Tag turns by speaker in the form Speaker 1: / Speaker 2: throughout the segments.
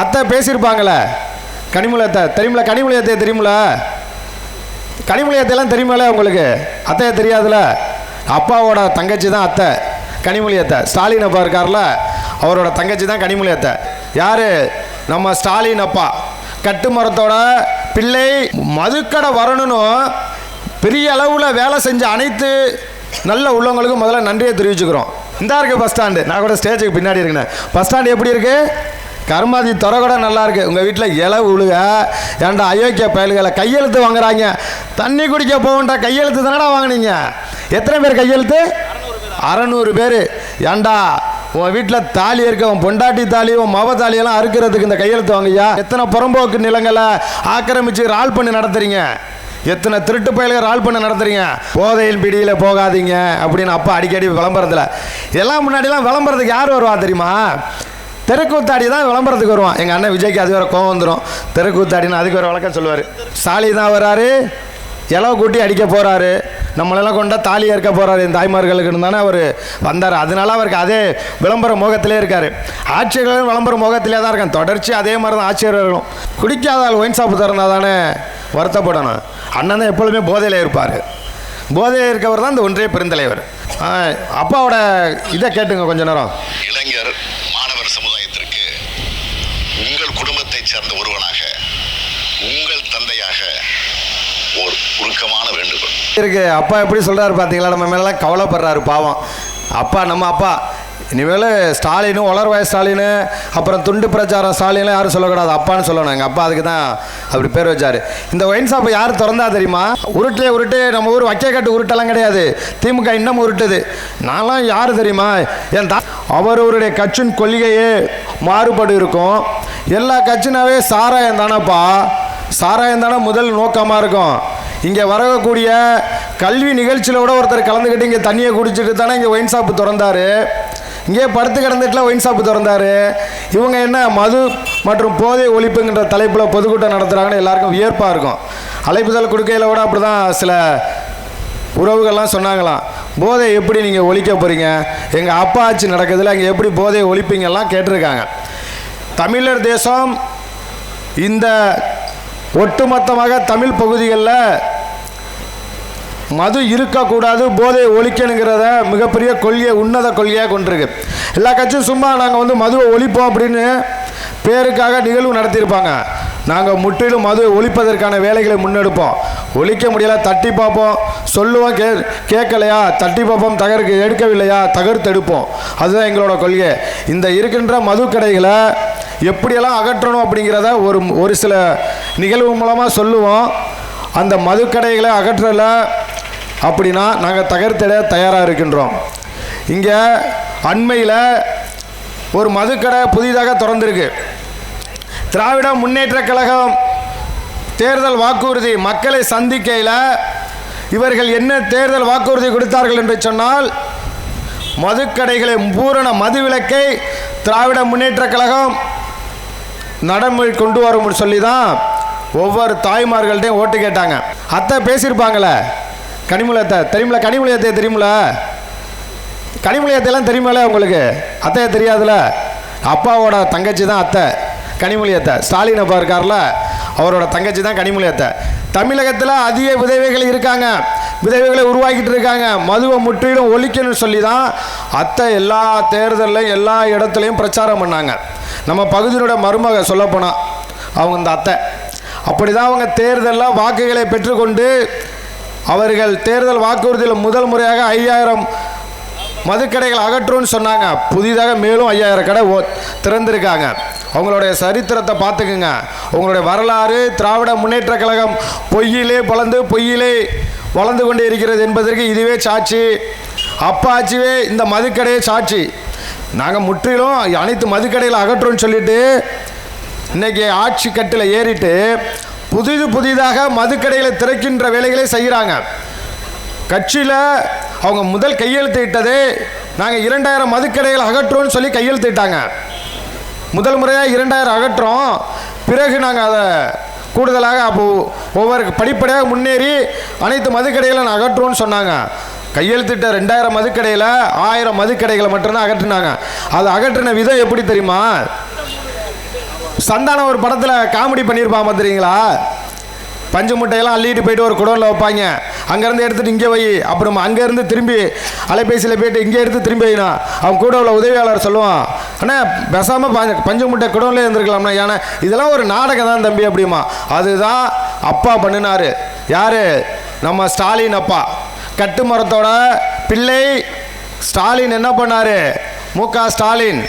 Speaker 1: அத்தை பேசியிருப்பாங்களே கனிமொழி அத்தை. தெரியுமில கனிமொழி அத்தை தெரியுமில கனிமொழி அத்தையெல்லாம் தெரியுமில உங்களுக்கு? அத்தையை தெரியாதுல? அப்பாவோட தங்கச்சி தான் அத்தை. கனிமொழி அத்தை. ஸ்டாலின் அப்பா இருக்கார்ல? அவரோட தங்கச்சி தான் கனிமொழி அத்தை. யார்? நம்ம ஸ்டாலின் அப்பா. கட்டு மரத்தோட பிள்ளை மதுக்கடை வரணும்னு பெரிய அளவில் வேலை செஞ்ச அனைத்து நல்ல உள்ளவங்களுக்கும் முதல்ல நன்றியை தெரிவிச்சுக்கிறோம். இந்தா இருக்குது பஸ் ஸ்டாண்டு நான் கூட ஸ்டேஜுக்கு பின்னாடி இருக்கேன். பஸ் ஸ்டாண்டு எப்படி இருக்குது கருமாதி துறை கூட நல்லா இருக்குது உங்கள் வீட்டில் இலை உழுக ஏன்டா அயோக்கிய பயல்களை கையெழுத்து வாங்குறாங்க. தண்ணி குடிக்க போகண்டா கையெழுத்து தானடா வாங்குனீங்க? எத்தனை பேர் கையெழுத்து? அறநூறு பேர். ஏன்டா உன் வீட்டில் தாலி இருக்க உன் பொண்டாட்டி தாலி உன் மவ தாலியெல்லாம் அறுக்கிறதுக்கு இந்த கையெழுத்து வாங்கய்யா எத்தனை புறம்போக்கு நிலங்களை ஆக்கிரமிச்சு ரால் பண்ணி நடத்துறீங்க? எத்தனை திருட்டு பயல்கள் ரால் பண்ண நடத்துறீங்க? போதையின் பிடியில் போகாதீங்க அப்படின்னு அப்பா அடிக்கடி விளம்பரத்தில். இதெல்லாம் முன்னாடிலாம் விளம்பரத்துக்கு யார் வருவா தெரியுமா? தெருக்கூத்தாடி தான் விளம்பரத்துக்கு வருவான். எங்கள் அண்ணன் விஜய்க்கு அது வேறு கோவம் வந்துடும் தெருக்கூத்தாடின்னு அதுக்கு ஒரு வழக்கம் சொல்லுவார். சாலி தான் வராரு. இலவ கூட்டி அடிக்க போகிறாரு நம்மளெல்லாம் கொண்டா தாலி ஏற்க போகிறாரு இந்த தாய்மார்களுக்கு தானே அவர் வந்தார். அதனால அவருக்கு அதே விளம்பர முகத்திலே இருக்கார். ஆட்சியர்களும் விளம்பர முகத்திலே தான் இருக்கான் தொடர்ச்சி அதே மாதிரி தான் ஆட்சியர்களும். குடிக்காத ஆள் ஒயின் சாப்பு திறந்தால் தானே வருத்தப்படணும். அண்ணன் தான் எப்பொழுதுமே போதையில் இருப்பார். போதையில் இருக்கவர் தான் இந்த ஒன்றிய பெருந்தலைவர். ஆ, அப்பாவோட இதை கேட்டுங்க கொஞ்ச நேரம்.
Speaker 2: சேர்ந்த ஒருவனாக உங்கள் தந்தையாக ஒரு உருக்கமான வேண்டுகோள்.
Speaker 1: இருக்கு. அப்பா எப்படி சொல்றாரு பார்த்தீங்களா நம்ம மேலாம் கவலைப்படுறாரு பாவம். அப்பா நம்ம அப்பா. இனிமேல் ஸ்டாலினு உலர்வாய் ஸ்டாலினு அப்புறம் துண்டு பிரச்சாரம் ஸ்டாலின்லாம் யாரும் சொல்லக்கூடாது. அப்பான்னு சொல்லணும். எங்கள் அப்பா அதுக்கு தான் அப்படி பேர் வச்சார். இந்த ஒயின் ஷாப்பை யார் திறந்தா தெரியுமா? உருட்டே உருட்டு. நம்ம ஊர் வைக்கக்கட்டு உருட்டெல்லாம் கிடையாது. திமுக இன்னும் உருட்டுது. நான்லாம் யார் தெரியுமா? என் தா அவரவருடைய கட்சியின் கொள்கையே மாறுபடு இருக்கும். எல்லா கட்சினாவே சாராயம் தானேப்பா? சாராயம் தானே முதல் நோக்கமாக இருக்கும். இங்கே வரக்கூடிய கல்வி நிகழ்ச்சியில் கூட ஒருத்தர் கலந்துக்கிட்டு இங்கே தண்ணியை குடிச்சிட்டு தானே இங்கே ஒயின் ஷாப்பு திறந்தாரு. இங்கே படுத்து கிடந்துட்டுலாம் ஒயின் ஷாப்பு திறந்தாரு. இவங்க என்ன மது மற்றும் போதை ஒழிப்புங்கிற தலைப்பில் பொதுக்கூட்டம் நடத்துகிறாங்கன்னு எல்லாருக்கும் வியர்ப்பாக இருக்கும். அழைப்புதல் கொடுக்கையில் கூட அப்படி தான் சில உறவுகள்லாம் சொன்னாங்களாம். போதை எப்படி நீங்கள் ஒழிக்க போகிறீங்க எங்கள் அப்பா ஆட்சி நடக்குதுல அங்கே எப்படி போதையை ஒழிப்பீங்கெல்லாம் கேட்டிருக்காங்க. தமிழர் தேசம் இந்த ஒட்டுமொத்தமாக தமிழ் பகுதிகளில் மது இருக்கக்கூடாது போதையை ஒழிக்கணுங்கிறத மிகப்பெரிய கொள்கையை உன்னத கொள்கையாக கொண்டிருக்கு. எல்லா கட்சியும் சும்மா நாங்கள் வந்து மதுவை ஒழிப்போம் அப்படின்னு பேருக்காக நிகழ்வு நடத்தியிருப்பாங்க. நாங்கள் முற்றிலும் மதுவை ஒழிப்பதற்கான வேலைகளை முன்னெடுப்போம். ஒழிக்க முடியல தட்டி பார்ப்போம். சொல்லுவோம் கே கேட்கலையா? தட்டி பார்ப்போம் தகர்க்க எடுக்கவில்லையா? தகர்த்தெடுப்போம் அதுதான் எங்களோட கொள்கை. இந்த இருக்கின்ற மது கடைகளை எப்படியெல்லாம் அகற்றணும் அப்படிங்கிறத ஒரு ஒரு சில நிகழ்வு மூலமாக சொல்லுவோம். அந்த மதுக்கடைகளை அகற்றல அப்படின்னா நாங்கள் தகர்த்திட தயாராக இருக்கின்றோம். இங்கே அண்மையில் ஒரு மதுக்கடை புதிதாக திறந்திருக்கு. திராவிட முன்னேற்ற கழகம் தேர்தல் வாக்குறுதி மக்களை சந்திக்கையில் இவர்கள் என்ன தேர்தல் வாக்குறுதி கொடுத்தார்கள் என்று சொன்னால் மதுக்கடைகளை பூரண மதுவிலக்கை திராவிட முன்னேற்ற கழகம் நடைமுறை கொண்டு வரும் சொல்லி தான் ஒவ்வொரு தாய்மார்கள்ட்டையும் ஓட்டு கேட்டாங்க. அத்தை பேசியிருப்பாங்களே கனிமொழி அத்தை தெரியுமில கனிமொழி அத்தை தெரியுமில கனிமொழியத்தையெல்லாம் தெரியுமில உங்களுக்கு? அத்தையை தெரியாதுல அப்பாவோட தங்கச்சி தான் அத்தை. கனிமொழி அத்தை ஸ்டாலின் அப்பா இருக்கார்ல அவரோட தங்கச்சி தான் கனிமொழி அத்தை தமிழகத்தில் அதிக விதவைகள் இருக்காங்க. விதவைகளை உருவாக்கிட்டு இருக்காங்க. மதுவை முற்றிலும் ஒழிக்கணும்னு சொல்லி தான் அத்தை எல்லா தேர்தலையும் எல்லா இடத்துலையும் பிரச்சாரம் பண்ணாங்க. நம்ம பகுதியினோட மருமக சொல்லப்போனால் அவங்க இந்த அத்தை. அப்படி தான் அவங்க தேர்தலில் வாக்குகளை பெற்றுக்கொண்டு அவர்கள் தேர்தல் வாக்குறுதியில் முதல் முறையாக ஐயாயிரம் மதுக்கடைகள் அகற்றும்னு சொன்னாங்க. புதிதாக மேலும் ஐயாயிரம் கடை ஓ திறந்திருக்காங்க. அவங்களுடைய சரித்திரத்தை பார்த்துக்குங்க. உங்களுடைய வரலாறு திராவிட முன்னேற்ற கழகம் பொய்யிலே பலந்து பொய்யிலே வளர்ந்து கொண்டே இருக்கிறது என்பதற்கு இதுவே சாட்சி. அப்பாச்சிவே இந்த மதுக்கடையே சாட்சி. நாங்கள் முற்றிலும் அனைத்து மதுக்கடைகளை அகற்றும்னு சொல்லிட்டு இன்னைக்கு ஆட்சி கட்டில் ஏறிட்டு புதிது புதிதாக மதுக்கடையில் திறக்கின்ற வேலைகளை செய்கிறாங்க கட்சியில் அவங்க முதல் கையெழுத்து இட்டதே நாங்கள் இரண்டாயிரம் மதுக்கடைகள் அகற்றுவோம்னு சொல்லி கையெழுத்து இட்டாங்க. முதல் முறையாக இரண்டாயிரம் அகற்றோம் பிறகு நாங்கள் அதை கூடுதலாக அப்போ ஒவ்வொரு படிப்படியாக முன்னேறி அனைத்து மதுக்கடைகளை அகற்றுவோன்னு சொன்னாங்க. கையெழுத்திட்ட ரெண்டாயிரம் மதுக்கடையில் ஆயிரம் மதுக்கடைகளை மட்டும்தான் அகற்றினாங்க. அது அகற்றின விதம் எப்படி தெரியுமா? சந்தானம் ஒரு படத்தில் காமெடி பண்ணியிருப்பான் பார்த்துறீங்களா பஞ்சு முட்டையெல்லாம் அள்ளிட்டு போயிட்டு ஒரு குடோனில் வைப்பாங்க. அங்கேருந்து எடுத்துட்டு இங்கே வை. அப்புறம் அங்கேருந்து திரும்பி அலைபேசியில் போயிட்டு இங்கே எடுத்து திரும்பி வைனா அவன் கூட உள்ள உதவியாளர் சொல்லுவான் ஆனால் பெசாமல் பஞ்ச பஞ்சமுட்டை முட்டை இருந்திருக்கலாம்னா ஏன்னா இதெல்லாம் ஒரு நாடகம் தான் தம்பி அப்படிமா. அதுதான் அப்பா பண்ணினார். யார்? நம்ம ஸ்டாலின் அப்பா. கட்டு மரத்தோட பிள்ளை ஸ்டாலின் என்ன பண்ணார்? மு. க. ஸ்டாலின்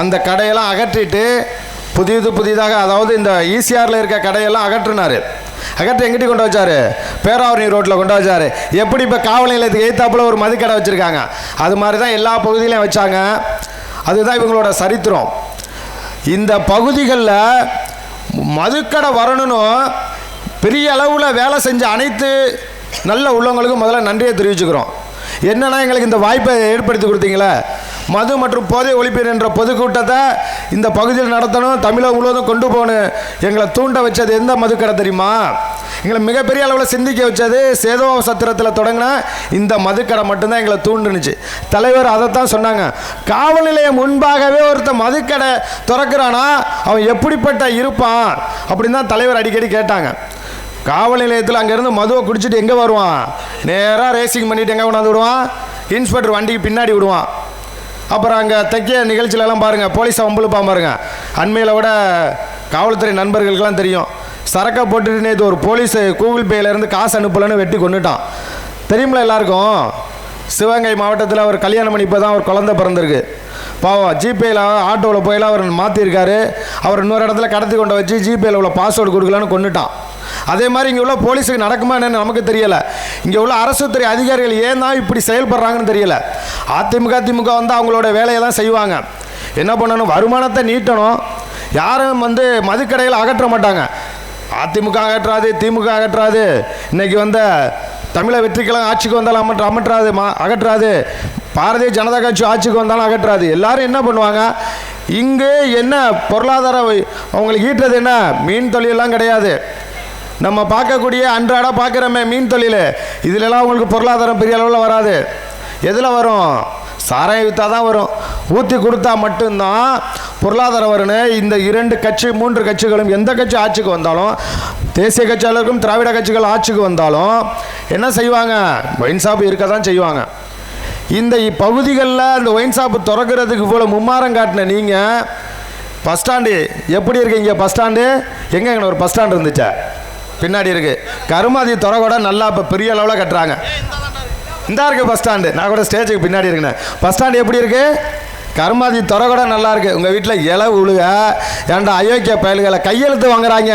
Speaker 1: அந்த கடையெல்லாம் அகற்றிட்டு புதிது புதிதாக அதாவது இந்த ஈசிஆரில் இருக்க கடையெல்லாம் அகற்றினார். அகற்ற எங்கிட்ட கொண்டு வச்சாரு? பேராவரணி ரோட்டில் கொண்டு வச்சாரு. எப்படி இப்போ காவல் நிலையத்துக்கு எய்த்தாப்புல ஒரு மதுக்கடை வச்சுருக்காங்க? அது மாதிரி தான் எல்லா பகுதியிலையும் வச்சாங்க. அதுதான் இவங்களோட சரித்திரம். இந்த பகுதிகளில் மதுக்கடை வரணும்னு பெரிய அளவில் வேலை செஞ்ச அனைத்து நல்ல உள்ளவங்களுக்கும் முதல்ல நன்றியை தெரிவிச்சுக்கிறோம். என்னன்னா எங்களுக்கு இந்த வாய்ப்பை ஏற்படுத்தி கொடுத்தீங்களே? மது மற்றும் போதை ஒழிப்பு என்ற பொதுக்கூட்டத்தை இந்த பகுதியில் நடத்தணும் தமிழகம் முழுவதும் கொண்டு போகணும். எங்களை தூண்ட வச்சது எந்த மதுக்கடை தெரியுமா? எங்களை மிகப்பெரிய அளவில் சிந்திக்க வச்சது சேதோ சத்திரத்தில் தொடங்கினா இந்த மதுக்கடை மட்டும்தான் எங்களை தூண்டுனுச்சு. தலைவர் அதைத்தான் சொன்னாங்க. காவல் நிலையம் முன்பாகவே ஒருத்தன் மதுக்கடை திறக்கிறானா? அவன் எப்படிப்பட்ட இருப்பான்? அப்படின்னு தான் தலைவர் அடிக்கடி கேட்டாங்க. காவல் நிலையத்தில் அங்கேருந்து மதுவை குடிச்சிட்டு எங்கே வருவான்? நேராக ரேசிங் பண்ணிட்டு எங்கே கொண்டாந்து விடுவான்? இன்ஸ்பெக்டர் வண்டிக்கு பின்னாடி விடுவான். அப்புறம் அங்கே தைக்க நிகழ்ச்சியிலலாம் பாருங்கள் போலீஸை வம்புழுப்பான் பாருங்கள் அண்மையில் விட காவல்துறை நண்பர்களுக்கெல்லாம் தெரியும். சரக்கை போட்டுட்டு நேற்று ஒரு போலீஸ் கூகுள் பேலேருந்து காசு அனுப்பலன்னு வெட்டி கொண்டுட்டான் தெரியுமில எல்லாருக்கும்? சிவகங்கை மாவட்டத்தில் அவர் கல்யாணம் பண்ணி இப்போ தான் அவர் குழந்தை பிறந்திருக்கு. பாவம் ஜிபேயில் ஆட்டோவில் போயெல்லாம் அவர் மாற்றிருக்காரு அவர் இன்னொரு இடத்துல கடத்தி கொண்டு வச்சு ஜிபேயில் உள்ள பாஸ்வேர்டு கொடுக்கலான்னு கொண்டுட்டான் அதே மாதிரி இங்கே உள்ள போலீஸுக்கு நடக்குமா என்னன்னு நமக்கு தெரியலை. இங்கே உள்ள அரசு துறை அதிகாரிகள் ஏன் தான் இப்படி செயல்படுறாங்கன்னு தெரியல. அதிமுக திமுக வந்து அவங்களோட வேலையை தான் செய்வாங்க. என்ன பண்ணணும்? வருமானத்தை நீட்டணும். யாரும் வந்து மதுக்கடையில் அகற்ற மாட்டாங்க. அதிமுக அகற்றாது திமுக அகற்றாது. இன்னைக்கு வந்த தமிழை வெற்றிக்கெல்லாம் ஆட்சிக்கு வந்தாலும் அமற்ற அமற்றாது மா அகற்றாது. பாரதிய ஜனதா கட்சி ஆட்சிக்கு வந்தாலும் அகற்றாது. எல்லாரும் என்ன பண்ணுவாங்க? இங்கே என்ன பொருளாதார அவங்களுக்கு ஈட்டுறது என்ன? மீன் தொழிலெல்லாம் கிடையாது. நம்ம பார்க்கக்கூடிய அன்றாட பார்க்குறோமே மீன் தொழில். இதிலெல்லாம் உங்களுக்கு பொருளாதாரம் பெரிய அளவில் வராது. எதில் வரும்? சாராயம் விற்றா தான் வரும். ஊற்றி கொடுத்தா மட்டும்தான் பொருளாதாரம் வரும்னு இந்த இரண்டு கட்சி மூன்று கட்சிகளும் எந்த கட்சி ஆட்சிக்கு வந்தாலும் தேசிய கட்சியாளருக்கும் திராவிட கட்சிகள் ஆட்சிக்கு வந்தாலும் என்ன செய்வாங்க? ஒயின் ஷாப் இருக்க தான் செய்வாங்க. இந்த பகுதிகளில் அந்த ஒயின் ஷாப்பு திறக்கிறதுக்கு இவ்வளோ மும்மாரம் காட்டின நீங்கள் பஸ் ஸ்டாண்டு. எப்படி இருக்கீங்க? Bus stand? எங்கே ஒரு பஸ் ஸ்டாண்டு இருந்துச்சா? பின்னாடி இருக்குது கருமாதி துறகோட நல்லா இப்போ பெரிய அளவில் கட்டுறாங்க. இந்தா இருக்கு பஸ் ஸ்டாண்டு நான் கூட ஸ்டேஜுக்கு பின்னாடி இருக்கேன். பஸ் ஸ்டாண்டு எப்படி இருக்குது கருமாதி துறை கூட நல்லா இருக்கு. உங்கள் வீட்டில் இலை உழுக ஏன்டா அயோக்கிய பயல்களை கையெழுத்து வாங்குறாங்க.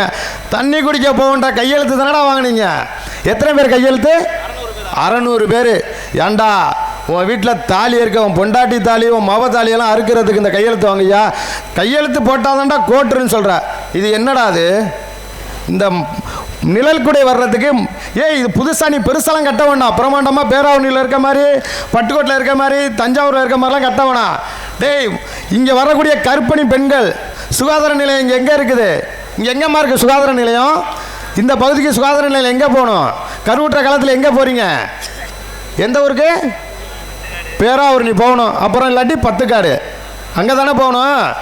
Speaker 1: தண்ணி குடிக்க போகன்ற கையெழுத்து தானடா வாங்குனீங்க? எத்தனை பேர் கையெழுத்து? அறநூறு பேர். ஏன்டா உன் வீட்டில் தாலி இருக்க உன் பொண்டாட்டி தாலி உன் மவ தாலியெல்லாம் அறுக்கிறதுக்கு இந்த கையெழுத்து வாங்கய்யா கையெழுத்து போட்டால் தான்டா கோட்டுருன்னு சொல்கிற இது என்னடா அது? இந்த நிழல் குடை வர்றதுக்கு ஏய் இது புதுசாக நீ பெருசாலாம் கட்ட வேண்டாம். பிரமாண்டமாக பேராவணியில் இருக்க மாதிரி பட்டுக்கோட்டில் இருக்க மாதிரி தஞ்சாவூரில் இருக்க மாதிரிலாம் கட்ட வேணாம். டேய் இங்கே வரக்கூடிய கருப்பணி பெண்கள் சுகாதார நிலையம் இங்கே எங்கே இருக்குது? இங்கே எங்கேம்மா இருக்குது சுகாதார நிலையம்? இந்த பகுதிக்கு சுகாதார நிலையம் எங்கே போகணும்? கருவுற்ற காலத்தில் எங்கே போகிறீங்க எந்த ஊருக்கு? பேராவூர் நீ போகணும். அப்புறம் இல்லாட்டி பத்துக்காடு. அங்கே தானே போகணும்.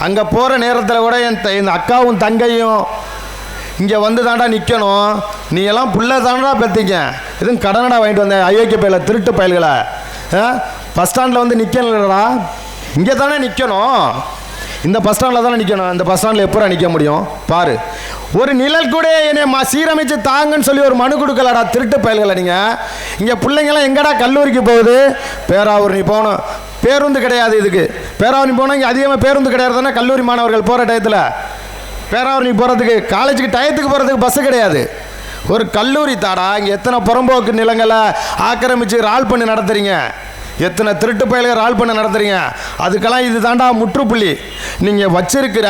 Speaker 1: அங்கே போகிற நேரத்தில் கூட என் த- இந்த அக்காவும் தங்கையும் இங்கே வந்து தாண்டா நிற்கணும் நீ எல்லாம் புள்ள தாண்டா பெற்றீங்க எதுவும் கடனடா வாங்கிட்டு வந்தேன் அயோக்கிய பயில திருட்டு பயல்களை. பஸ் ஸ்டாண்டில் வந்து நிற்கலடா இங்கே தானே நிற்கணும் இந்த பஸ் ஸ்டாண்டில் தானே நிற்கணும் இந்த பஸ் ஸ்டாண்டில் எப்போ நிற்க முடியும்? பாரு. ஒரு நிழல் கூட என்னை மா சீரமைச்சு தாங்கன்னு சொல்லி ஒரு மனு கொடுக்கலடா திருட்டு பயல்களை நீங்கள் இங்கே பிள்ளைங்களாம் எங்கடா கல்லூரிக்கு போகுது? பேராவூர் நீ போகணும். பேருந்து கிடையாது இதுக்கு. பேராவூர் போனால் இங்கே அதிகமாக பேருந்து கிடையாது தானே கல்லூரி மாணவர்கள் போகிற டயத்தில். பேராவூர் போகிறதுக்கு காலேஜுக்கு டயத்துக்கு போகிறதுக்கு பஸ்ஸு கிடையாது. ஒரு கல்லூரி தாடா இங்கே எத்தனை புறம்போக்கு நிலங்களை ஆக்கிரமித்து ரால் பண்ணி நடத்துறீங்க? எத்தனை திருட்டு பயல்கள் ரால் பண்ண நடத்துறீங்க? அதுக்கெல்லாம் இது தாண்டா முற்றுப்புள்ளி. நீங்கள் வச்சிருக்கிற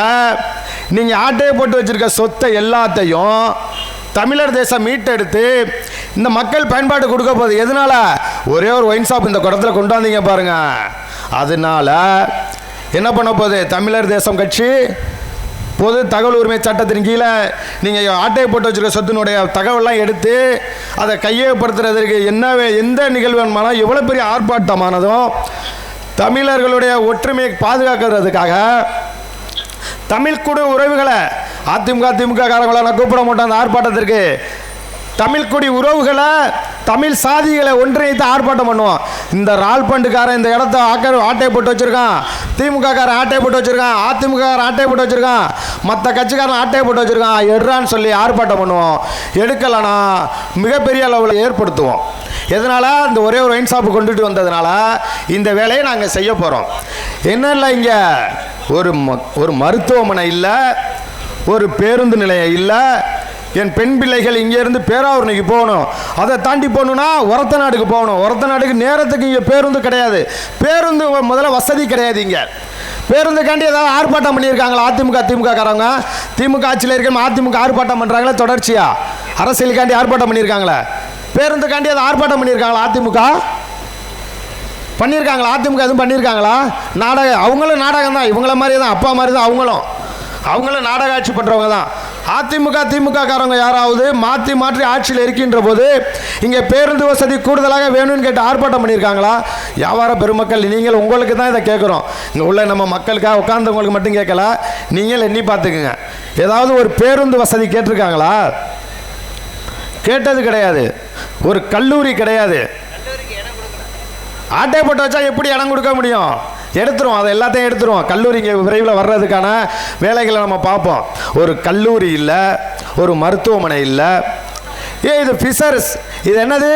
Speaker 1: நீங்கள் ஆட்டையை போட்டு வச்சிருக்க சொத்தை எல்லாத்தையும் தமிழர் தேசம் மீட்டெடுத்து இந்த மக்கள் பயன்பாடு கொடுக்க போகுது. எதனால? ஒரே ஒரு ஒயின் ஷாப் இந்த குடத்துல கொண்டு வந்தீங்க பாருங்கள் அதனால என்ன பண்ண போகுது? தமிழர் தேசம் கட்சி பொது தகவல் உரிமை சட்டத்தின் கீழே நீங்கள் ஆட்டையை போட்டு வச்சுருக்க சொத்தினுடைய தகவல்லாம் எடுத்து அதை கையகப்படுத்துறதுக்கு என்னவே எந்த நிகழ்வு எவ்வளோ பெரிய ஆர்ப்பாட்டமானதும் தமிழர்களுடைய ஒற்றுமையை பாதுகாக்கிறதுக்காக தமிழ் குடி உறவுகளை அதிமுக திமுக காரங்களை நான் கூப்பிட மாட்டேன் அந்த ஆர்ப்பாட்டத்திற்கு. தமிழ்குடி உறவுகளை தமிழ் சாதிகளை ஒன்றிணைத்து ஆர்ப்பாட்டம் பண்ணுவோம். இந்த ரால்பண்டுக்காரன் இந்த இடத்த ஆக்க ஆட்டை போட்டு வச்சுருக்கான். திமுக காரன் ஆட்டை போட்டு வச்சுருக்கான். அதிமுக காரன் ஆட்டை போட்டு வச்சுருக்கான். மற்ற கட்சிக்காரன் ஆட்டை போட்டு வச்சுருக்கான். எடுறான்னு சொல்லி ஆர்ப்பாட்டம் பண்ணுவோம். எடுக்கலைன்னா மிகப்பெரிய அளவில் ஏற்படுத்துவோம். எதனால்? இந்த ஒரே ஒரு ஒயின் ஷாப்பு கொண்டுட்டு வந்ததுனால இந்த வேலையை நாங்கள் செய்ய போகிறோம் என்ன இல்லை இங்கே? ஒரு ஒரு மருத்துவமனை இல்லை ஒரு பேருந்து நிலையம் இல்லை என் பெண் பிள்ளைகள் இங்கேருந்து பேராவூர்னிக்கு போகணும். அதை தாண்டி போகணுன்னா ஒரத்த நாடுக்கு போகணும். ஒரத்த நாடுக்கு நேரத்துக்கு இங்கே பேருந்து கிடையாது. பேருந்து முதல்ல வசதி கிடையாது இங்கே. பேருந்துக்காண்டி ஏதாவது ஆர்ப்பாட்டம் பண்ணியிருக்காங்களா? அதிமுக திமுக காரவங்க திமுக ஆட்சியில் இருக்க அதிமுக ஆர்ப்பாட்டம் பண்ணுறாங்களா தொடர்ச்சியாக அரசியலுக்காண்டி ஆர்ப்பாட்டம் பண்ணியிருக்காங்களே? பேருந்துக்காண்டி அதை ஆர்ப்பாட்டம் பண்ணியிருக்காங்களா அதிமுக? பண்ணியிருக்காங்களா? அதிமுக எதுவும் பண்ணியிருக்காங்களா? நாடகம் அவங்களும் நாடகம் தான் இவங்கள மாதிரி தான் அப்பா மாதிரி தான் அவங்களும். அவங்களும் நாடக ஆட்சி பண்ணுறவங்க தான் அதிமுக திமுக காரங்க யாராவது மாற்றி மாற்றி ஆட்சியில் இருக்கின்ற போது இங்கே பேருந்து வசதி கூடுதலாக வேணும்னு கேட்டு ஆர்ப்பாட்டம் பண்ணியிருக்காங்களா? வியாபார பெருமக்கள் நீங்கள் உங்களுக்கு தான் இதை கேட்குறோம். இங்கே உள்ள நம்ம மக்களுக்காக உட்கார்ந்தவங்களுக்கு மட்டும் கேட்கல. நீங்கள் எண்ணி பார்த்துக்குங்க. ஏதாவது ஒரு பேருந்து வசதி கேட்டிருக்காங்களா? கேட்டது கிடையாது. ஒரு கல்லூரி கிடையாது. ஆட்டை போட்டு வச்சா எப்படி இடம் கொடுக்க முடியும்? எடுத்துருவோம் அதை எல்லாத்தையும் எடுத்துருவோம் கல்லூரி இங்கே விரைவில் வர்றதுக்கான வேலைகளை நம்ம பார்ப்போம். ஒரு கல்லூரி இல்லை ஒரு மருத்துவமனை இல்லை. ஏ இது ஃபிஷர்ஸ் இது என்னது?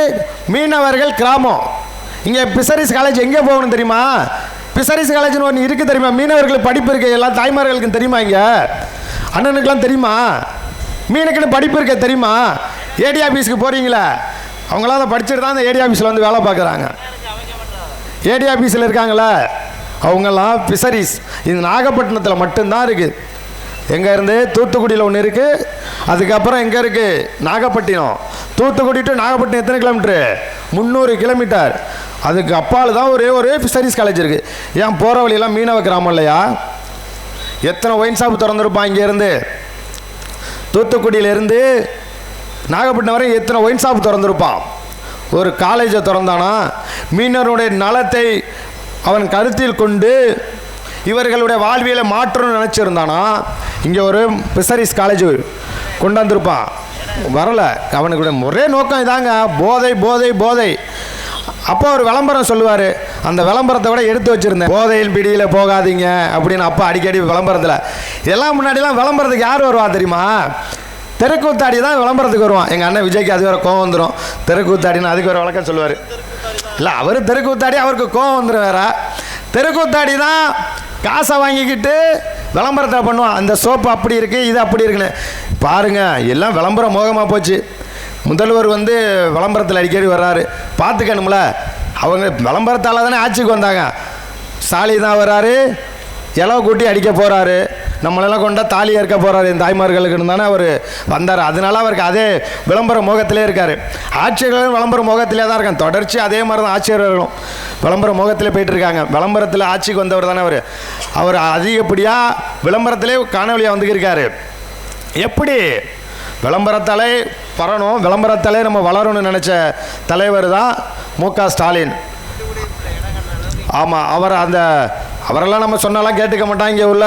Speaker 1: மீனவர்கள் கிராமம். இங்கே ஃபிஷரிஸ் காலேஜ் எங்கே போகணும் தெரியுமா? ஃபிஷரிஸ் காலேஜ்னு ஒன்று இருக்குது தெரியுமா? மீனவர்களுக்கு படிப்பு இருக்குது எல்லா தாய்மார்களுக்கும் தெரியுமா இங்கே? அண்ணனுக்கெல்லாம் தெரியுமா? மீனுக்குன்னு படிப்பு இருக்க தெரியுமா? ஏடி ஆஃபீஸுக்கு போகிறீங்களா அவங்களாம் அதை படிச்சுட்டு தான் அந்த ஏடி ஆஃபீஸில் வந்து வேலை பார்க்குறாங்க. ஏடி ஆஃபீஸில் இருக்காங்களா. அவங்கெல்லாம் ஃபிஷரிஸ் இது நாகப்பட்டினத்தில் மட்டும்தான் இருக்குது எங்கே இருந்து? தூத்துக்குடியில் ஒன்று இருக்குது அதுக்கப்புறம் எங்கே இருக்குது நாகப்பட்டினம். தூத்துக்குடி டு நாகப்பட்டினம் எத்தனை கிலோமீட்ரு முந்நூறு கிலோமீட்டர் அதுக்கு அப்பால் தான் ஒரே ஒரே ஃபிஷரிஸ் காலேஜ் இருக்குது ஏன் போகிற வழியெல்லாம் மீனவ கிராமம் இல்லையா? எத்தனை ஒயின் ஷாப் திறந்துருப்பான் இங்கேருந்து தூத்துக்குடியிலேருந்து நாகப்பட்டினம் வரை எத்தனை ஒயின் ஷாப் திறந்துருப்பான்? ஒரு காலேஜை திறந்தானா? மீனவருடைய நலத்தை அவன் கருத்தில் கொண்டு இவர்களுடைய வாழ்வியலை மாற்றணும்னு நினச்சிருந்தானா? இங்கே ஒரு பிசரிஸ் காலேஜ் கொண்டு வந்திருப்பான் வரலை. அவனுக்கு ஒரே நோக்கம் இதாங்க. போதை போதை போதை. அப்போ ஒரு விளம்பரம் சொல்லுவார். அந்த விளம்பரத்தை விட எடுத்து வச்சுருந்தேன். போதையில் பிடியில் போகாதீங்க அப்படின்னு அப்பா அடிக்கடி விளம்பரத்தில். இதெல்லாம் முன்னாடிலாம் விளம்பரத்துக்கு யார் வருவா தெரியுமா? தெருக்கூத்தாடி தான் விளம்பரத்துக்கு வருவான். எங்கள் அண்ணன் விஜய்க்கு அது வேறு கோவம் வந்துடும் தெருக்கூத்தாடின்னு அதுக்கு ஒரு வழக்கம் சொல்லுவார். இல்லை அவர் தெருக்கூத்தாடி அவருக்கு கோவம் வந்துடும் வேற தெருக்கூத்தாடி தான் காசை வாங்கிக்கிட்டு விளம்பரத்தை பண்ணுவான். அந்த சோப்பு அப்படி இருக்குது இது அப்படி இருக்குன்னு. பாருங்க எல்லாம் விளம்பரம் மோகமாக போச்சு. முதல்வர் வந்து விளம்பரத்தில் அடிக்கடி வர்றாரு. பார்த்துக்கணும்ல அவங்க விளம்பரத்தால் தானே ஆட்சிக்கு வந்தாங்க. ஸ்டாலின் தான் வர்றாரு இலவ கூட்டி அடிக்க போகிறாரு நம்மளெல்லாம் கொண்டா தாலியாக இருக்க போகிறார் என் தாய்மார்களுக்கு தானே அவர் வந்தார். அதனால அவருக்கு அதே விளம்பர மோகத்திலே இருக்கார். ஆட்சியர்களும் விளம்பர மோகத்திலே தான் இருக்காங்க. தொடர்ச்சி அதே மாதிரி தான் ஆட்சியர்களும் விளம்பர மோகத்திலே போயிட்டு இருக்காங்க விளம்பரத்தில் ஆட்சிக்கு வந்தவர் தானே அவர். அவர் அதிகப்படியாக விளம்பரத்திலே காணொலியாக வந்துக்கிருக்காரு எப்படி? விளம்பரத்தாலே பரணும். விளம்பரத்தாலே நம்ம வளரணும்னு நினச்ச தலைவர் தான் மு க ஸ்டாலின். ஆமாம் அவர் அந்த அவரெல்லாம் நம்ம சொன்னாலாம் கேட்டுக்க மாட்டாங்க. இங்கே உள்ள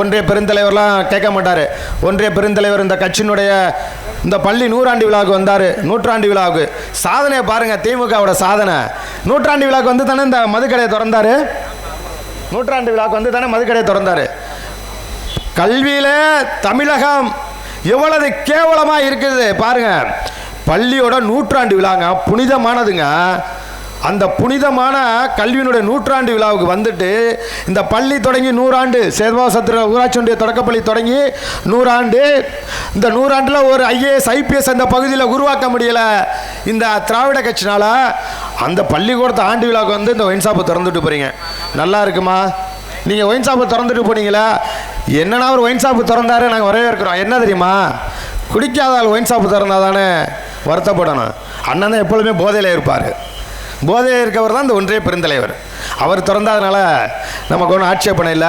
Speaker 1: ஒன்றிய பெருந்தலைவர்லாம் கேட்க மாட்டார். ஒன்றிய பெருந்தலைவர் இந்த கட்சியினுடைய இந்த பள்ளி நூறாண்டு விழாவுக்கு வந்தார். நூற்றாண்டு விழாவுக்கு. சாதனையை பாருங்கள் திமுகவோட சாதனை. நூற்றாண்டு விழாவுக்கு வந்து தானே இந்த மதுக்கடையை திறந்தார்? நூற்றாண்டு விழாவுக்கு வந்து தானே மதுக்கடையை திறந்தார். கல்வியில் தமிழகம் எவ்வளவு கேவலமாக இருக்குது பாருங்கள் பள்ளியோட நூற்றாண்டு விழாங்க புனிதமானதுங்க. அந்த புனிதமான கல்வியினுடைய நூற்றாண்டு விழாவுக்கு வந்துட்டு இந்த பள்ளி தொடங்கி நூறாண்டு சேதுவாசத்திர ஊராட்சி ஒன்றிய தொடக்கப்பள்ளி தொடங்கி நூறாண்டு இந்த நூறாண்டில் ஒரு ஐஏஎஸ் ஐபிஎஸ் அந்த பகுதியில் உருவாக்க முடியலை. இந்த திராவிட கட்சினால் அந்த பள்ளிக்கூடத்தை ஆண்டு விழாவுக்கு வந்து இந்த ஒயின் ஷாப்பை திறந்துட்டு போகிறீங்க நல்லா இருக்குமா? நீங்கள் ஒயின் ஷாப்பை திறந்துட்டு போனீங்களா? என்னன்னா ஒரு ஒயின் ஷாப்பு திறந்தாரு? நாங்கள் வரவேற்கிறோம் என்ன தெரியுமா? குடிக்காத ஆள் ஒயின் ஷாப்பு திறந்தால் தானே வருத்தப்படணும். அண்ணன் தான் எப்பொழுதுமே போதையில் இருப்பார். போதையில் இருக்கவர் தான் இந்த ஒன்றிய பெருந்தலைவர். அவர் திறந்ததுனால நமக்கு ஒன்றும் ஆட்சேபனை இல்லை.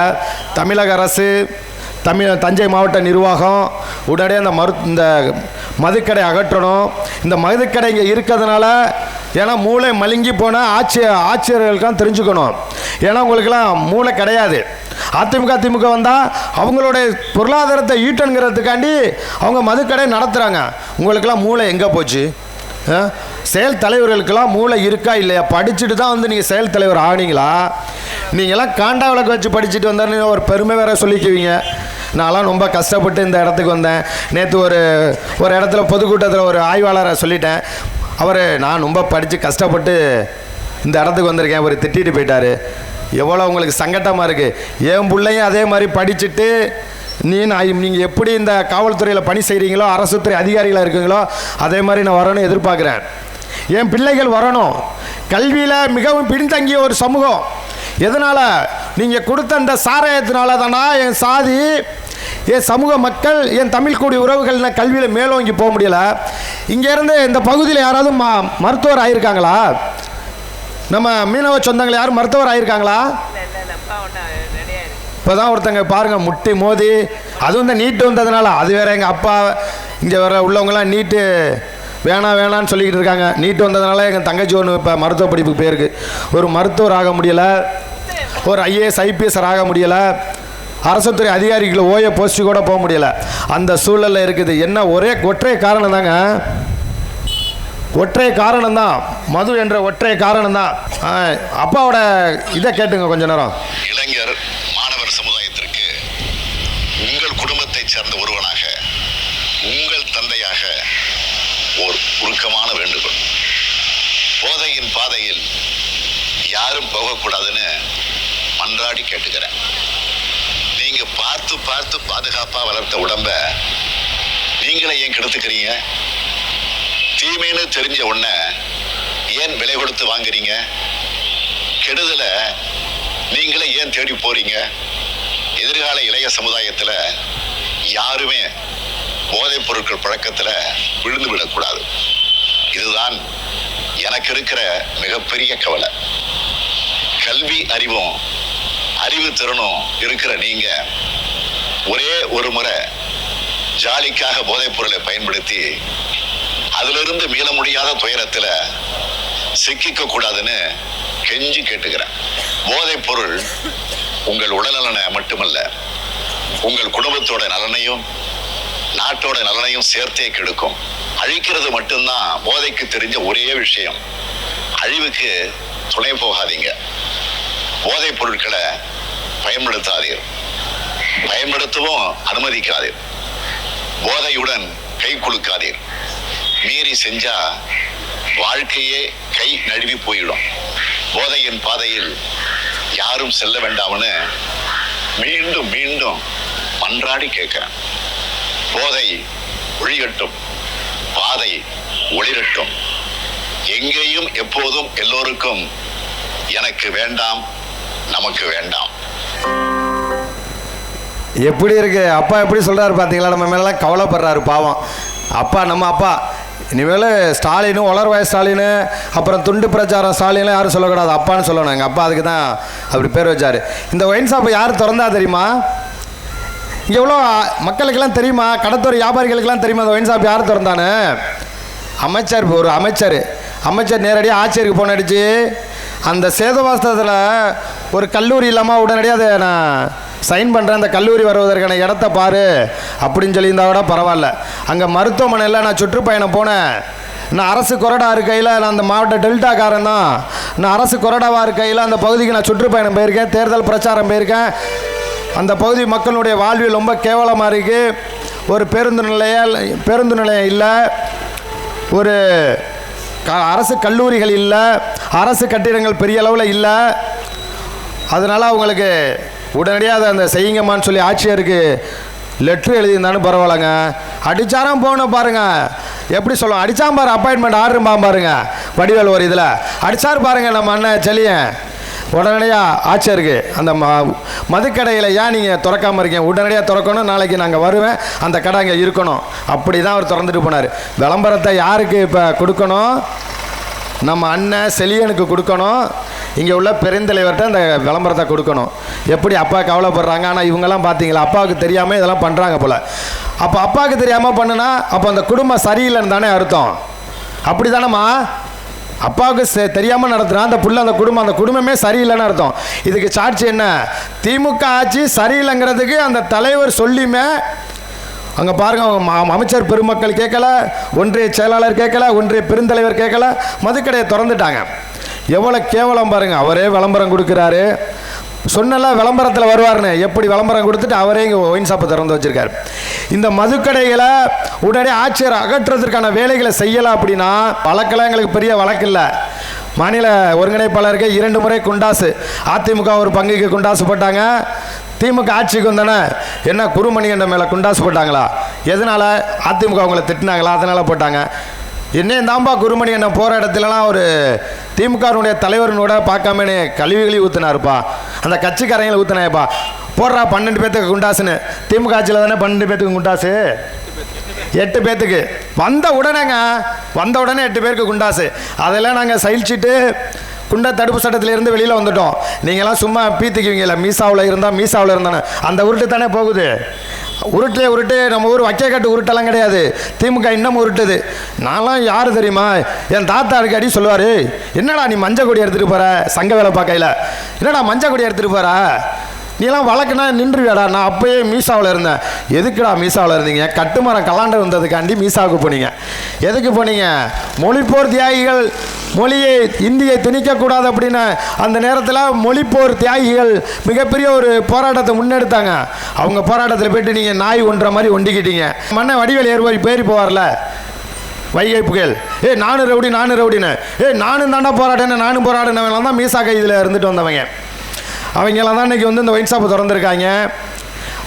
Speaker 1: தமிழக அரசு தமிழ் தஞ்சை மாவட்ட நிர்வாகம் உடனே அந்த மரு இந்த மதுக்கடை அகற்றணும். இந்த மதுக்கடை இங்கே இருக்கிறதுனால ஏன்னா மூளை மலுங்கி போன ஆட்சி ஆட்சியர்களுக்கெல்லாம் தெரிஞ்சுக்கணும். ஏன்னா உங்களுக்கெல்லாம் மூளை கிடையாது. அதிமுக திமுக வந்தால் அவங்களுடைய பொருளாதாரத்தை ஈட்டணுங்கிறதுக்காண்டி அவங்க மதுக்கடை நடத்துகிறாங்க உங்களுக்கெல்லாம் மூளை எங்கே போச்சு? ஆ? செயல் தலைவர்களுக்கெல்லாம் மூளை இருக்கா இல்லையா? படிச்சுட்டு தான் வந்து நீங்கள் செயல் தலைவர் ஆனீங்களா? நீங்களாம் காண்டா விளக்கு வச்சு படிச்சுட்டு வந்தாருன்னு ஒரு பெருமை வேற சொல்லிக்குவீங்க. நான்லாம் ரொம்ப கஷ்டப்பட்டு இந்த இடத்துக்கு வந்தேன். நேற்று ஒரு ஒரு இடத்துல பொதுக்கூட்டத்தில் ஒரு ஆய்வாளரை சொல்லிட்டேன். அவர் நான் ரொம்ப படித்து கஷ்டப்பட்டு இந்த இடத்துக்கு வந்திருக்கேன். அவர் திட்டிட்டு போயிட்டார். எவ்வளோ உங்களுக்கு சங்கட்டமாக இருக்குது என் பிள்ளையும் அதே மாதிரி படிச்சுட்டு நீ நான் நீங்கள் எப்படி இந்த காவல்துறையில் பணி செய்கிறீங்களோ அரசு துறை அதிகாரிகளாக இருக்கீங்களோ அதே மாதிரி நான் வரணும்னு எதிர்பார்க்குறேன். என் பிள்ளைகள் வரணும். கல்வியில் மிகவும் பின்தங்கிய ஒரு சமூகம். எதனால்? நீங்கள் கொடுத்த அந்த சாராயத்தினால தானா என் சாதி என் சமூக மக்கள் என் தமிழ் கூடி உறவுகள் நான் கல்வியில் மேலோங்கி போக முடியல. இங்கேருந்து இந்த பகுதியில் யாராவது ம மருத்துவர் ஆகியிருக்காங்களா நம்ம மீனவ சொந்தங்கள் யாரும் மருத்துவர் ஆகியிருக்காங்களா இப்போ தான் ஒருத்தங்க பாருங்கள் முட்டி மோதி அதுவும் இந்த நீட்டு வந்ததுனால அது வேற எங்கள் அப்பா இங்கே வர உள்ளவங்களாம் நீட்டு வேணாம் வேணான்னு சொல்லிக்கிட்டு இருக்காங்க. நீட்டு வந்ததுனால எங்கள் தங்கச்சி ஒன்று இப்போ மருத்துவ படிப்புக்கு போயிருக்கு. ஒரு மருத்துவர் ஆக முடியலை. ஒரு ஐஏஎஸ் ஐபிஎஸ்ஆர் ஆக முடியலை. அரசுத்துறை அதிகாரிகள் ஓய போஸ்ட்டு கூட போக முடியலை. அந்த சூழலில் இருக்குது. என்ன ஒரே ஒற்றை காரணம் தாங்க. ஒற்றை காரணம்தான் மது என்ற ஒற்றை காரணம்தான் ஆ, அப்பாவோட இதை கேட்டுங்க கொஞ்ச நேரம்.
Speaker 2: இளைஞர் மாணவர் சமுதாயத்திற்கு உங்கள் குடும்பத்தை சேர்ந்த ஒரு உங்கள் தந்தையாக ஓர் உருக்கமான வேண்டுகோள். போதையின் பாதையில் யாரும் போகக்கூடாதுன்னு மன்றாடி கேட்டுக்கிறேன். நீங்க பார்த்து பார்த்து பாதுகாப்பா வளர்த்த உடம்ப நீங்களே ஏன் கெடுத்துக்கிறீங்க? தீமைன்னு தெரிஞ்ச உடனே ஏன் விலை கொடுத்து வாங்குறீங்க? கெடுதலை நீங்களே ஏன் தேடி போறீங்க? எதிர்கால இளைய சமுதாயத்தில் யாருமே போதைப் பொருட்கள் பழக்கத்தில் விழுந்து விடக்கூடாது இதுதான் எனக்கு இருக்கிற மிகப்பெரிய கவலை. கல்வி அறிவும் அறிவு திறனும் இருக்கிற நீங்க ஒரே ஒரு முறை ஜாலிக்காக போதைப் பொருளை பயன்படுத்தி அதிலிருந்து மீள முடியாத துயரத்தில் சிக்கிக்க கூடாதுன்னு கெஞ்சி கேட்டுக்கிறேன். போதைப் பொருள் உங்கள் உடல்நலனை மட்டுமல்ல உங்கள் குடும்பத்தோட நலனையும் நாட்டோட நலனையும் சேர்த்தே கெடுக்கும். அழிக்கிறது மட்டும்தான் போதைக்கு தெரிஞ்ச ஒரே விஷயம். அழிவுக்கு துணை போகாதீங்க. போதைப் பொருட்களை பயன்படுத்தாதீர். பயன்படுத்தவும் அனுமதிக்காதீர். போதையுடன் கை குலுக்காதீர். மீறி செஞ்சா வாழ்க்கையே கை நழுவி போயிடும். போதையின் பாதையில் யாரும் செல்ல வேண்டாம்னு மீண்டும் மீண்டும் மன்றாடி கேட்கிறேன். போதை ஒழிகட்டும். பாதை ஒளிரட்டும். எங்கேயும் எப்போதும் எல்லோருக்கும் எனக்கு வேண்டாம் நமக்கு வேண்டாம்.
Speaker 1: எப்படி இருக்கு? அப்பா எப்படி சொல்றாரு பார்த்தீங்களா நம்ம மேலாம் கவலைப்படுறாரு பாவம். அப்பா நம்ம அப்பா இனிமேல் ஸ்டாலினு உலர்வாய் ஸ்டாலினு அப்புறம் துண்டு பிரச்சாரம் ஸ்டாலின்லாம் யாரும் சொல்லக்கூடாது. அப்பான்னு சொல்லணும். எங்கள் அப்பா அதுக்கு தான் அப்படி பேர் வச்சார். இந்த ஒயின் ஷாப்பை யார் திறந்தா தெரியுமா? எவ்வளோ மக்களுக்கெல்லாம் தெரியுமா? கடத்தோர் வியாபாரிகளுக்கெல்லாம் தெரியுமா? அந்த ஒயின் ஷாப் யார் திறந்தானே அமைச்சர் ஒரு அமைச்சர். அமைச்சர் நேரடியாக ஆட்சியருக்கு போன அடிச்சு அந்த சேதவாஸ்தத்தில் ஒரு கல்லூரி இல்லாமல் உடனடியாக அதை நான் சைன் பண்ணுறேன் அந்த கல்லூரி வருவதற்கான இடத்த பாரு அப்படின்னு சொல்லியிருந்தா கூட பரவாயில்ல. அங்கே மருத்துவமனையில் நான் சுற்றுப்பயணம் போனேன். நான் அரசு கொறடா இருக்கையில் நான் அந்த மாவட்ட டெல்டாக்காரன் தான். நான் அரசு கொறடாவாக இருக்கையில் அந்த பகுதிக்கு நான் சுற்றுப்பயணம் போயிருக்கேன். தேர்தல் பிரச்சாரம் போயிருக்கேன். அந்த பகுதி மக்களுடைய வாழ்வில் ரொம்ப கேவலமாக இருக்குது ஒரு பேருந்து நிலையம் பேருந்து நிலையம் இல்லை. ஒரு க அரசு கல்லூரிகள் இல்லை. அரசு கட்டிடங்கள் பெரிய அளவில் இல்லை. அதனால் அவங்களுக்கு உடனடியாக அதை அந்த செய்யுங்கம்மான்னு சொல்லி ஆட்சியருக்கு லெட்ரு எழுதியிருந்தாலும் பரவாயில்லைங்க. அடித்தாராம் போகணும் பாருங்கள் எப்படி சொல்லுவோம்? அடித்தான் பாரு அப்பாயின்மெண்ட் ஆர்டரும் பாருங்க. வடிவேல் ஒரு இதில். அடிச்சார் பாருங்கள் நம்ம அண்ணன் செலியன். உடனடியாக ஆட்சியருக்கு அந்த ம மதுக்கடையில் ஏன் நீங்கள் திறக்காமல் இருக்கீங்க? உடனடியாக திறக்கணும் நாளைக்கு நாங்கள் வருவேன். அந்த கடை அங்கே இருக்கணும். அப்படி தான் அவர் திறந்துட்டு போனார். விளம்பரத்தை யாருக்கு இப்போ கொடுக்கணும்? நம்ம அண்ணன் செலியனுக்கு கொடுக்கணும். இங்கே உள்ள பெருந்தலைவர்கிட்ட அந்த விளம்பரத்தை கொடுக்கணும். எப்படி அப்பா கவலைப்படுறாங்க? ஆனால் இவங்கெல்லாம் பார்த்தீங்களா அப்பாவுக்கு தெரியாமல் இதெல்லாம் பண்ணுறாங்க போல். அப்போ அப்பாவுக்கு தெரியாமல் பண்ணுனா அப்போ அந்த குடும்பம் சரியில்லைன்னு தானே அர்த்தம். அப்படி தானேம்மா அப்பாவுக்கு தெரியாமல் தெரியாம நடத்துனா அந்த புள்ள அந்த குடும்பம் அந்த குடும்பமே சரியில்லைன்னு அர்த்தம். இதுக்கு சாட்சி என்ன? திமுக ஆட்சி சரியில்லைங்கிறதுக்கு அந்த தலைவர் சொல்லியுமே அங்கே பாருங்க அவங்க ம- அமைச்சர் பெருமக்கள் கேட்கல ஒன்றிய செயலாளர் கேட்கல ஒன்றிய பெருந்தலைவர் கேட்கல மதுக்கடையை திறந்துட்டாங்க. எவ்வளோ கேவலம் பாருங்க அவரே விளம்பரம் கொடுக்குறாரு. சொன்னலாம் விளம்பரத்தில் வருவார்னு எப்படி விளம்பரம் கொடுத்துட்டு அவரே இங்கே ஒயின் ஷாப்பை திறந்து வச்சிருக்காரு. இந்த மதுக்கடைகளை உடனே ஆட்சியர் அகற்றுறதுக்கான வேலைகளை செய்யலாம் அப்படின்னா வழக்கெல்லாம் எங்களுக்கு பெரிய வழக்கு இல்லை. மாநில ஒருங்கிணைப்பாளருக்கு இரண்டு முறை குண்டாசு. அதிமுக ஒரு பங்குக்கு குண்டாசு போட்டாங்க. திமுக ஆட்சிக்கு வந்தானே என்ன குருமணிகண்ட மேலே குண்டாசு போட்டாங்களா? எதனால்? அதிமுக அவங்கள திட்டினாங்களா? அதனால் போட்டாங்க. என்ன தாம்பா குருமணி என்ன போகிற இடத்துலலாம் ஒரு திமுகனுடைய தலைவரனோட பார்க்காமனே கழிவுகளையும் கழுவி அந்த கட்சிக்காரங்களை ஊற்றினாயப்பா போடுறா பன்னெண்டு பேத்துக்கு குண்டாசுன்னு. திமுக ஆட்சியில் தானே பன்னெண்டு பேத்துக்கு குண்டாசு? எட்டு பேத்துக்கு. வந்த உடனேங்க வந்த உடனே எட்டு பேருக்கு குண்டாசு. அதெல்லாம் நாங்கள் சயிச்சுட்டு குண்ட தடுப்பு சட்டத்திலேருந்து வெளியில் வந்துட்டோம். நீங்களாம் சும்மா பீத்திக்குவீங்கல்ல. மீசாவில் இருந்தால் மீசாவில் இருந்தானே. அந்த உருட்டு தானே போகுது. உருட்டு உருட்டு. நம்ம ஊர் வைக்கக்கட்டு உருட்டெல்லாம் கிடையாது. திமுக இன்னும் உருட்டுது. நான்லாம் யார் தெரியுமா? என் தாத்தா அடிக்கடி சொல்லுவார் என்னடா நீ மஞ்சள் கொடி எடுத்துகிட்டு போகிற சங்க வேலை பார்க்கையில். என்னடா மஞ்சள் கொடி எடுத்துகிட்டு போகிற நீலாம் வழக்குனா நின்றுவியாடா. நான் அப்போயே மீசாவில் இருந்தேன். எதுக்குடா மீசாவில் இருந்தீங்க? கட்டுமரம் கலாண்டு வந்ததுக்காண்டி மீசாவுக்கு போனீங்க. எதுக்கு போனீங்க? மொழிப்போர் தியாகிகள் மொழியை இந்தியை திணிக்கக்கூடாது அப்படின்னு அந்த நேரத்தில் மொழிப்போர் தியாகிகள் மிகப்பெரிய ஒரு போராட்டத்தை முன்னெடுத்தாங்க. அவங்க போராட்டத்தில் போயிட்டு நீங்கள் நாய் ஒன்ற மாதிரி ஒண்டிக்கிட்டீங்க. மண்ணை வடிவேல் ஏறுவாய் பேரி போவார்ல. வைகை புகழ் ஏ நானும் ரவுடி நானும் ரவுடின்னு. ஏ நானும் தாண்டா போராட்டேன்னு நானும் போராடினவங்களாம் தான் மீசா கைதில் இருந்துட்டு வந்தவங்க. அவங்கெல்லாம் தான் இன்றைக்கி வந்து இந்த ஒயின் ஷாப்பை திறந்துருக்காங்க.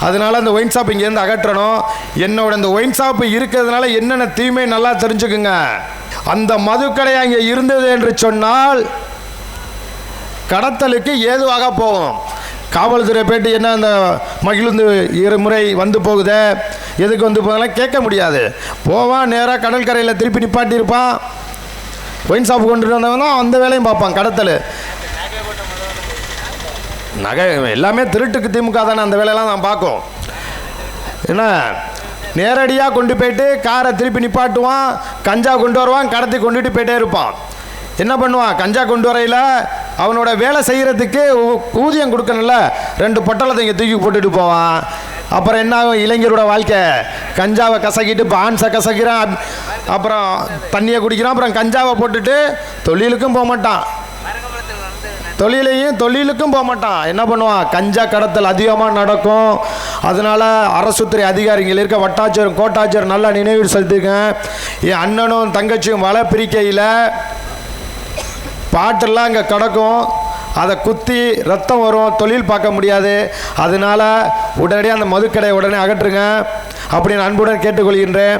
Speaker 1: அதனால் அந்த ஒயின் ஷாப் இங்கேருந்து அகற்றணும். என்னோட இந்த ஒயின் ஷாப்பு இருக்கிறதுனால என்னென்ன தீமை நல்லா தெரிஞ்சுக்குங்க. அந்த மதுக்கடை அங்கே இருந்தது என்று சொன்னால் கடத்தலுக்கு ஏதுவாக போகும். காவல்துறை போயிட்டு என்ன அந்த மகிழ்ந்து இரு முறை வந்து போகுதே? எதுக்கு வந்து போகலாம் கேட்க முடியாது. போவான் நேராக கடற்கரையில் திருப்பி நிப்பாட்டியிருப்பான். ஒயின் ஷாப் கொண்டு வந்தவன் அந்த வேலையும் பார்ப்பான் கடத்தல். நகை எல்லாமே திருட்டுக்கு திமுக தானே அந்த வேலையெல்லாம் நான் பார்க்கும். என்ன நேரடியாக கொண்டு போயிட்டு காரை திருப்பி நிப்பாட்டுவான் கஞ்சா கொண்டு வருவான் கடத்தி கொண்டுட்டு போயிட்டே இருப்பான். என்ன பண்ணுவான்? கஞ்சா கொண்டு வரையில் அவனோட வேலை செய்கிறதுக்கு ஊ- ஊதியம் கொடுக்கணும்ல. ரெண்டு பொட்டலத்தை இங்கே தூக்கி போட்டுட்டு போவான். அப்புறம் என்ன ஆகும்? இளைஞரோட வாழ்க்கை. கஞ்சாவை கசக்கிட்டு பான்ஸை கசக்கிறான். அப்புறம் தண்ணியை குடிக்கிறான். அப்புறம் கஞ்சாவை போட்டுட்டு தொழிலுக்கும் போக மாட்டான். தொழிலையும் தொழிலுக்கும் போக மாட்டான். என்ன பண்ணுவான்? கஞ்சா கடத்தல் அதிகமாக நடக்கும். அதனால் அரசுத்துறை அதிகாரிகள் இருக்க வட்டாட்சியர் கோட்டாட்சியர் நல்லா நினைவு செலுத்திருக்கேன் என் அண்ணனும் தங்கச்சியும் வலை பிரிக்கையில் பாட்டெல்லாம் அங்கே கிடக்கும். அதை குத்தி ரத்தம் வரும். தொழில் பார்க்க முடியாது. அதனால உடனடியாக அந்த மதுக்கடையை உடனே அகற்றுங்க. அப்படின்னு அன்புடன் கேட்டுக்கொள்கின்றேன்.